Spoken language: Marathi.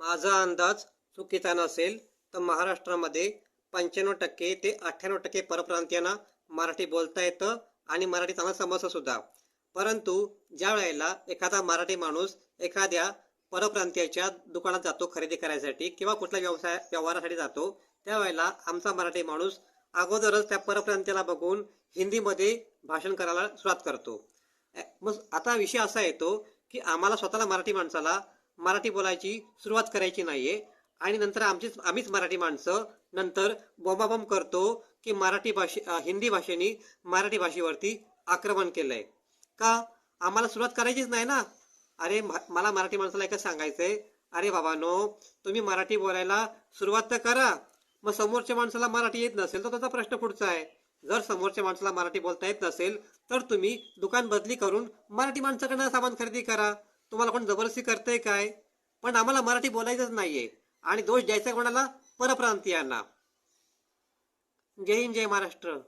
माझा अंदाज चुकीचा नसेल तर महाराष्ट्रामध्ये पंच्याण्णव टक्के ते अठ्ठ्याण्णव टक्के परप्रांतीयांना मराठी बोलता येतं आणि मराठी चांगलं समजतं सुद्धा. परंतु ज्या वेळेला एखादा मराठी माणूस एखाद्या परप्रांतीयाच्या दुकानात जातो खरेदी करायसाठी किंवा कुठल्या व्यवसाय व्यवहारासाठी जातो त्यावेळेला आमचा मराठी माणूस अगोदरच त्या परप्रांतीयाला बघून हिंदीमध्ये भाषण करायला सुरुवात करतो. मग आता विषय असा येतो की आम्हाला स्वतःला मराठी माणसाला मराठी बोलायची सुरुवात करायची नाहीये. आणि नंतर आमचीच आम्हीच मराठी माणसं. नंतर बोंबाबोंब करतो की मराठी भाषे हिंदी भाषेने मराठी भाषेवरती आक्रमण केलंय. का? आम्हाला सुरुवात करायचीच नाही ना. अरे म- मला मराठी माणसाला एकच सांगायचंय. अरे बाबानो तुम्ही मराठी बोलायला सुरुवात तर करा. मग समोरच्या माणसाला मराठी येत नसेल तर त्याचा प्रश्न पुढचा आहे. जर समोरच्या माणसाला मराठी बोलता येत नसेल तर तुम्ही दुकान बदली करून मराठी माणसाकडनं सामान खरेदी करा. तुम्हाला कोण जबरदस्ती करतंय काय? पण आम्हाला मराठी बोलायचंच नाहीये. आणि दोष द्यायचा कोणाला? परप्रांतीयांना. जय हिंद जय महाराष्ट्र.